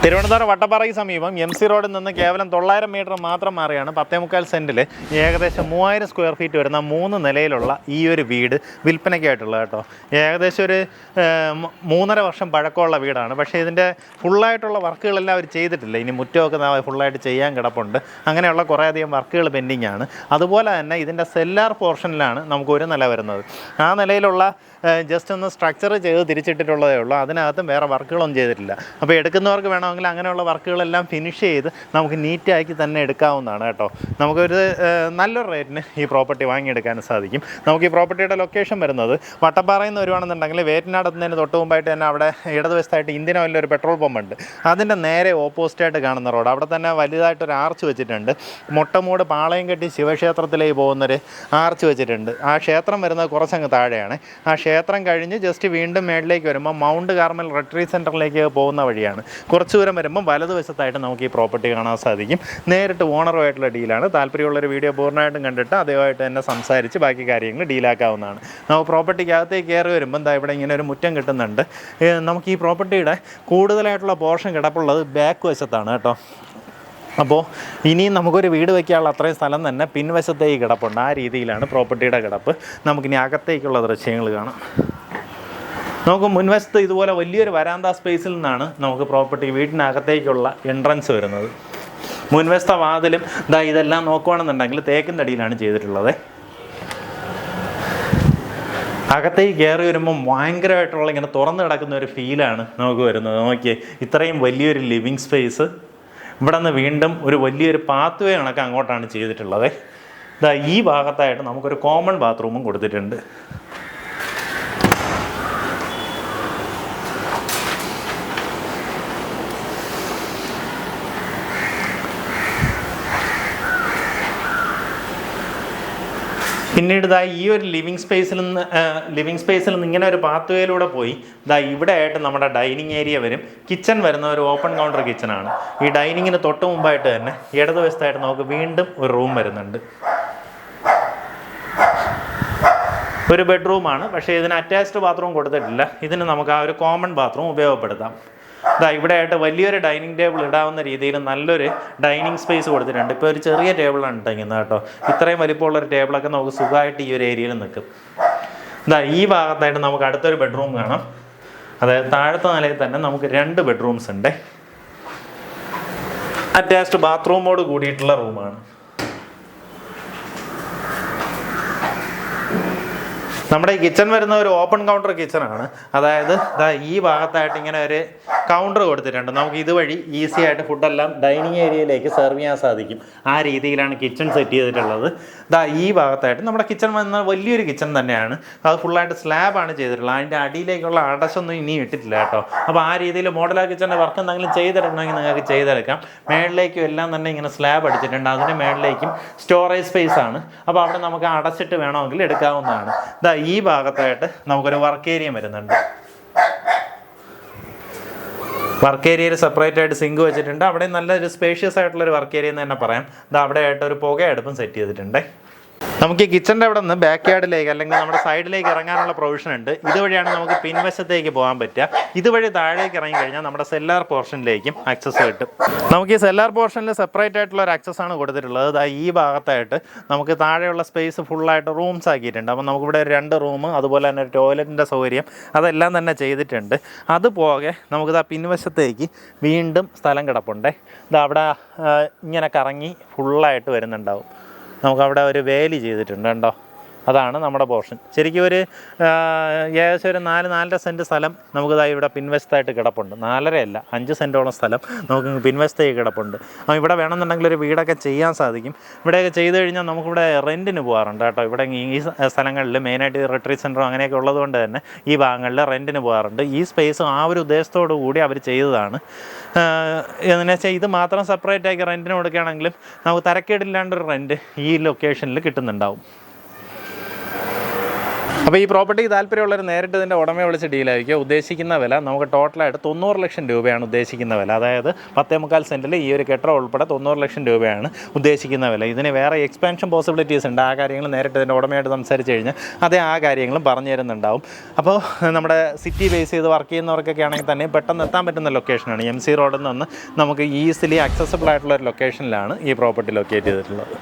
തിരുവനന്തപുരം വട്ടപ്പാറയ്ക്ക് സമീപം M C റോഡിൽ നിന്ന് കേവലം തൊള്ളായിരം മീറ്റർ മാത്രം മാറിയാണ് പത്തേമുക്കാൽ സെന്റിൽ ഏകദേശം മൂവായിരം സ്ക്വയർ ഫീറ്റ് വരുന്ന മൂന്ന് നിലയിലുള്ള ഈ ഒരു വീട് വിൽപ്പനയ്ക്കായിട്ടുള്ളത് കേട്ടോ. ഏകദേശം ഒരു മൂന്നര വർഷം പഴക്കമുള്ള വീടാണ്. പക്ഷേ ഇതിന്റെ ഫുള്ളായിട്ടുള്ള വർക്കുകളെല്ലാം അവർ ചെയ്തിട്ടില്ല. ഇനി മുറ്റമൊക്കെ ഫുള്ളായിട്ട് ചെയ്യാൻ കിടപ്പുണ്ട്. അങ്ങനെയുള്ള കുറേയധികം വർക്കുകൾ പെൻഡിങ് ആണ്. അതുപോലെ തന്നെ ഇതിന്റെ സെല്ലാർ പോർഷനിലാണ് നമുക്ക് ഒരു നില വരുന്നത്. ആ നിലയിലുള്ള ജസ്റ്റ് ഒന്ന് സ്ട്രക്ചർ ചെയ്ത് തിരിച്ചിട്ടിട്ടുള്ളതേ ഉള്ളൂ. അതിനകത്തും വേറെ വർക്കുകളൊന്നും ചെയ്തിട്ടില്ല. അപ്പോൾ എടുക്കുന്നവർക്ക് വേണമെങ്കിൽ അങ്ങനെയുള്ള വർക്കുകളെല്ലാം ഫിനിഷ് ചെയ്ത് നമുക്ക് നീറ്റാക്കി തന്നെ എടുക്കാവുന്നതാണ് കേട്ടോ. നമുക്കൊരു നല്ലൊരു റേറ്റിന് ഈ പ്രോപ്പർട്ടി വാങ്ങിയെടുക്കാൻ സാധിക്കും. നമുക്ക് ഈ പ്രോപ്പർട്ടിയുടെ ലൊക്കേഷൻ വരുന്നത് വട്ടപ്പാറയിൽ നിന്ന് വരുവാണെന്നുണ്ടെങ്കിൽ വേറ്റനാട് എത്തുന്നതിന് തൊട്ട് മുമ്പായിട്ട് തന്നെ അവിടെ ഇടതുവശത്തായിട്ട് ഇന്ത്യൻ ഓയിലിൽ ഒരു പെട്രോൾ പമ്പ് ഉണ്ട്. അതിന്റെ നേരെ ഓപ്പോസിറ്റായിട്ട് കാണുന്ന റോഡ് അവിടെ തന്നെ വലുതായിട്ടൊരു ആർച്ച് വെച്ചിട്ടുണ്ട്. മുട്ടമൂട് പാളയം കെട്ടി ശിവക്ഷേത്രത്തിലേക്ക് പോകുന്നൊരു ആർച്ച് വെച്ചിട്ടുണ്ട്. ആ ക്ഷേത്രം വരുന്നത് കുറച്ചങ്ങ് താഴെയാണ്. ആ ക്ഷേത്രം കഴിഞ്ഞ് ജസ്റ്റ് വീണ്ടും മേളിലേക്ക് വരുമ്പോൾ മൗണ്ട് കാർമൽ റിട്രീറ്റ് സെന്ററിലേക്ക് പോകുന്ന വഴിയാണ്. കുറച്ച് ദൂരം വരുമ്പം വലതുവശത്തായിട്ട് നമുക്ക് ഈ പ്രോപ്പർട്ടി കാണാൻ സാധിക്കും. നേരിട്ട് ഓണറുമായിട്ടുള്ള ഡീലാണ് താല്പര്യമുള്ളൊരു വീഡിയോ പൂർണമായിട്ടും കണ്ടിട്ട് അദ്ദേഹമായിട്ട് തന്നെ സംസാരിച്ച് ബാക്കി കാര്യങ്ങൾ ഡീലാക്കാവുന്നതാണ് നമുക്ക് പ്രോപ്പർട്ടിക്കകത്തേക്ക് കയറി വരുമ്പം എന്താ ഇവിടെ ഇങ്ങനെ ഒരു മുറ്റം കിട്ടുന്നുണ്ട്. നമുക്ക് ഈ പ്രോപ്പർട്ടിയുടെ കൂടുതലായിട്ടുള്ള പോർഷൻ കിടപ്പുള്ളത് ബാക്ക് വശത്താണ് കേട്ടോ. അപ്പോൾ ഇനിയും നമുക്കൊരു വീട് വയ്ക്കാനുള്ള അത്രയും സ്ഥലം തന്നെ പിൻവശത്തേക്ക് കിടപ്പുണ്ട്. ആ രീതിയിലാണ് പ്രോപ്പർട്ടിയുടെ കിടപ്പ്. നമുക്കിനി അകത്തേക്കുള്ള ദൃശ്യങ്ങൾ കാണാം. നമുക്ക് മുൻവശത്ത് ഇതുപോലെ വലിയൊരു വരാന്ത സ്പേസിൽ നിന്നാണ് നമുക്ക് പ്രോപ്പർട്ടി വീടിനകത്തേക്കുള്ള എൻട്രൻസ് വരുന്നത്. മുൻവശത്തെ വാതിലും ഇതാ ഇതെല്ലാം നോക്കുകയാണെന്നുണ്ടെങ്കിൽ തേക്കിന്റെ അടിയിലാണ് ചെയ്തിട്ടുള്ളത്. അകത്തേക്ക് കയറി വരുമ്പോൾ ഭയങ്കരമായിട്ടുള്ള ഇങ്ങനെ തുറന്നു കിടക്കുന്ന ഒരു ഫീലാണ് നമുക്ക് വരുന്നത്. നോക്കിയേ ഇത്രയും വലിയൊരു ലിവിങ് സ്പേസ് ഇവിടെ നിന്ന് വീണ്ടും ഒരു വലിയൊരു പാത്ത് വേ കണക്ക് അങ്ങോട്ടാണ് ചെയ്തിട്ടുള്ളത്. ഇതാ ഈ ഭാഗത്തായിട്ട് നമുക്കൊരു കോമൺ ബാത്റൂമും കൊടുത്തിട്ടുണ്ട്. പിന്നീട് ഇതാ ഈ ഒരു ലിവിങ് സ്പേസിൽ നിന്ന് ലിവിങ് സ്പേസിൽ നിന്ന് ഇങ്ങനെ ഒരു പാത്വേയിലൂടെ പോയി ഇതാ ഇവിടെ ആയിട്ട് നമ്മുടെ ഡൈനിങ് ഏരിയ വരും. കിച്ചൺ വരുന്ന ഒരു ഓപ്പൺ കൗണ്ടർ കിച്ചണാണ് ഈ ഡൈനിങ്ങിന് തൊട്ട് മുമ്പായിട്ട് തന്നെ ഇടതുവശത്തായിട്ട് നമുക്ക് വീണ്ടും ഒരു റൂം വരുന്നുണ്ട്. ഒരു ബെഡ്റൂമാണ് പക്ഷേ ഇതിന് അറ്റാച്ച്ഡ് ബാത്റൂം കൊടുത്തിട്ടില്ല. ഇതിന് നമുക്ക് ആ ഒരു കോമൺ ബാത്റൂം ഉപയോഗപ്പെടുത്താം. ഇതാ ഇവിടെ ആയിട്ട് വലിയൊരു ഡൈനിങ് ടേബിൾ ഇടാവുന്ന രീതിയിൽ നല്ലൊരു ഡൈനിങ് സ്പേസ് കൊടുത്തിട്ടുണ്ട്. ഇപ്പോൾ ഒരു ചെറിയ ടേബിളാണ് ഇട്ടിരിക്കുന്നത് കേട്ടോ. ഇത്രയും വലിപ്പമുള്ളൊരു ടേബിളൊക്കെ നമുക്ക് സുഖമായിട്ട് ഈ ഒരു ഏരിയയിൽ നിൽക്കും. ഇതാ ഈ ഭാഗത്തായിട്ട് നമുക്ക് അടുത്തൊരു ബെഡ്റൂം കാണാം. അതായത് താഴത്തെ നിലയിൽ തന്നെ നമുക്ക് രണ്ട് ബെഡ്റൂംസ് ഉണ്ട്. അറ്റാച്ച്ഡ് ബാത്റൂമോട് കൂടിയിട്ടുള്ള റൂമാണ്. നമ്മുടെ ഈ കിച്ചൺ വരുന്ന ഒരു ഓപ്പൺ കൗണ്ടർ കിച്ചണാണ് അതായത് ദാ ഈ ഭാഗത്തായിട്ട് ഇങ്ങനെ ഒരു കൗണ്ടർ കൊടുത്തിട്ടുണ്ട്. നമുക്ക് ഇതുവഴി ഈസി ആയിട്ട് ഫുഡെല്ലാം ഡൈനിങ് ഏരിയയിലേക്ക് സെർവ് ചെയ്യാൻ സാധിക്കും. ആ രീതിയിലാണ് കിച്ചൺ സെറ്റ് ചെയ്തിട്ടുള്ളത്. ദാ ഈ ഭാഗത്തായിട്ട് നമ്മുടെ കിച്ചൺ വന്ന വലിയൊരു കിച്ചൺ തന്നെയാണ്. അത് ഫുള്ളായിട്ട് സ്ലാബാണ് ചെയ്തിട്ടുള്ളത്. അതിന്റെ അടിയിലേക്കുള്ള അടച്ചൊന്നും ഇനി ഇട്ടിട്ടില്ല കേട്ടോ. അപ്പോൾ ആ രീതിയിൽ ആ കിച്ചന്റെ വർക്ക് എന്തെങ്കിലും ചെയ്തെടുക്കണമെങ്കിൽ നിങ്ങൾക്ക് ചെയ്തെടുക്കാം. മേളിലേക്കും എല്ലാം തന്നെ ഇങ്ങനെ സ്ലാബ് അടിച്ചിട്ടുണ്ട്. അതിന് മേളിലേക്കും സ്റ്റോറേജ് സ്പേസ് ആണ്. അപ്പോൾ അവിടെ നമുക്ക് അടച്ചിട്ട് വേണമെങ്കിൽ എടുക്കാവുന്നതാണ്. ഇതാ ഈ ഭാഗത്തായിട്ട് നമുക്കൊരു വർക്ക് ഏരിയ വരുന്നുണ്ട്. വർക്ക് ഏരിയയിൽ സെപ്പറേറ്റ് ആയിട്ട് സിങ്ക് വെച്ചിട്ടുണ്ട്. അവിടെ നല്ലൊരു സ്പേഷ്യസ് ആയിട്ടുള്ള ഒരു വർക്ക് ഏരിയ എന്ന് തന്നെ പറയാം. ഇത് അവിടെ ആയിട്ട് ഒരു പുകയടുപ്പും സെറ്റ് ചെയ്തിട്ടുണ്ട്. നമുക്ക് ഈ കിച്ചന്റെ അവിടെ നിന്ന് ബാക്ക് യാർഡിലേക്ക് അല്ലെങ്കിൽ നമ്മുടെ സൈഡിലേക്ക് ഇറങ്ങാനുള്ള പ്രൊവിഷൻ ഉണ്ട്. ഇതുവഴിയാണ് നമുക്ക് പിൻവശത്തേക്ക് പോകാൻ പറ്റുക. ഇതുവഴി താഴേക്ക് ഇറങ്ങി കഴിഞ്ഞാൽ നമ്മുടെ സെല്ലാർ പോർഷനിലേക്കും ആക്സസ് കിട്ടും. നമുക്ക് ഈ സെല്ലാർ പോർഷനിൽ സെപ്പറേറ്റ് ആയിട്ടുള്ള ഒരു ആക്സസ് ആണ് കൊടുത്തിട്ടുള്ളത്. ഈ ഭാഗത്തായിട്ട് നമുക്ക് താഴെയുള്ള സ്പേസ് ഫുള്ളായിട്ട് റൂംസ് ആക്കിയിട്ടുണ്ട്. അപ്പം നമുക്കിവിടെ രണ്ട് റൂം അതുപോലെ തന്നെ ഒരു ടോയ്ലറ്റിന്റെ സൗകര്യം അതെല്ലാം തന്നെ ചെയ്തിട്ടുണ്ട്. അതുപോകെ നമുക്കിത് ആ പിൻവശത്തേക്ക് വീണ്ടും സ്ഥലം കിടപ്പുണ്ട്. ഇത് അവിടെ ഇങ്ങനെ കറങ്ങി ഫുള്ളായിട്ട് വരുന്നുണ്ടാവും. നമുക്കവിടെ ഒരു വേലി ചെയ്തിട്ടുണ്ട് കണ്ടോ? അതാണ് നമ്മുടെ പോർഷൻ. ശരിക്കും ഒരു ഏകദേശം ഒരു നാല് നാലര സെന്റ് സ്ഥലം നമുക്കിതാ ഇവിടെ പിൻവശത്തായിട്ട് കിടപ്പുണ്ട്. നാലരയല്ല അഞ്ച് സെന്റോളം സ്ഥലം നമുക്ക് പിൻവശത്തേക്ക് കിടപ്പുണ്ട്. അപ്പോൾ ഇവിടെ വേണമെന്നുണ്ടെങ്കിൽ ഒരു വീടൊക്കെ ചെയ്യാൻ സാധിക്കും. ഇവിടെയൊക്കെ ചെയ്ത് കഴിഞ്ഞാൽ നമുക്കിവിടെ റെന്റിന് പോകാറുണ്ട് കേട്ടോ. ഇവിടെ ഈ സ്ഥലങ്ങളിൽ മെയിനായിട്ട് റിട്രീറ്റ് സെന്ററും അങ്ങനെയൊക്കെ ഉള്ളതുകൊണ്ട് തന്നെ ഈ ഭാഗങ്ങളിൽ റെന്റിന് പോകാറുണ്ട്. ഈ സ്പേസ് ആ ഒരു ഉദ്ദേശത്തോടു കൂടി അവർ ചെയ്തതാണ്. എന്ന് വെച്ചാൽ ഇത് മാത്രം സെപ്പറേറ്റ് ആക്കി റെന്റിന് കൊടുക്കുകയാണെങ്കിലും നമുക്ക് തരക്കേടില്ലാണ്ടൊരു റെന്റ് ഈ ലൊക്കേഷനിൽ കിട്ടുന്നുണ്ടാവും. അപ്പോൾ ഈ പ്രോപ്പർട്ടി താല്പര്യമുള്ളവർ നേരിട്ട് ഇതിന്റെ ഉടമയെ വിളിച്ച് ഡീലായിരിക്കും ഉദ്ദേശിക്കുന്ന വില നമുക്ക് ടോട്ടലായിട്ട് തൊണ്ണൂറ് ലക്ഷം രൂപയാണ് ഉദ്ദേശിക്കുന്ന വില. അതായത് പത്തേ മുക്കാൽ സെന്റിൽ ഈ ഒരു കെട്ടിടം ഉൾപ്പെടെ തൊണ്ണൂറ് ലക്ഷം രൂപയാണ് ഉദ്ദേശിക്കുന്ന വില. ഇതിന് വേറെ എക്സ്പാൻഷൻ പോസിബിലിറ്റീസ് ഉണ്ട്. ആ കാര്യങ്ങൾ നേരിട്ട് ഇതിന്റെ ഉടമയായിട്ട് സംസാരിച്ച് കഴിഞ്ഞാൽ അതേ ആ കാര്യങ്ങളും പറഞ്ഞു തരുന്നുണ്ടാവും. അപ്പോൾ നമ്മുടെ സിറ്റി ബേസ് ചെയ്ത് വർക്ക് ചെയ്യുന്നവർക്കൊക്കെ ആണെങ്കിൽ തന്നെ പെട്ടെന്ന് എത്താൻ പറ്റുന്ന ലൊക്കേഷനാണ് എം സി റോഡിൽ നിന്ന് നമുക്ക് ഈസിലി അക്സസിബിൾ ആയിട്ടുള്ള ഒരു ലൊക്കേഷനിലാണ് ഈ പ്രോപ്പർട്ടി ലൊക്കേറ്റ് ചെയ്തിട്ടുള്ളത്.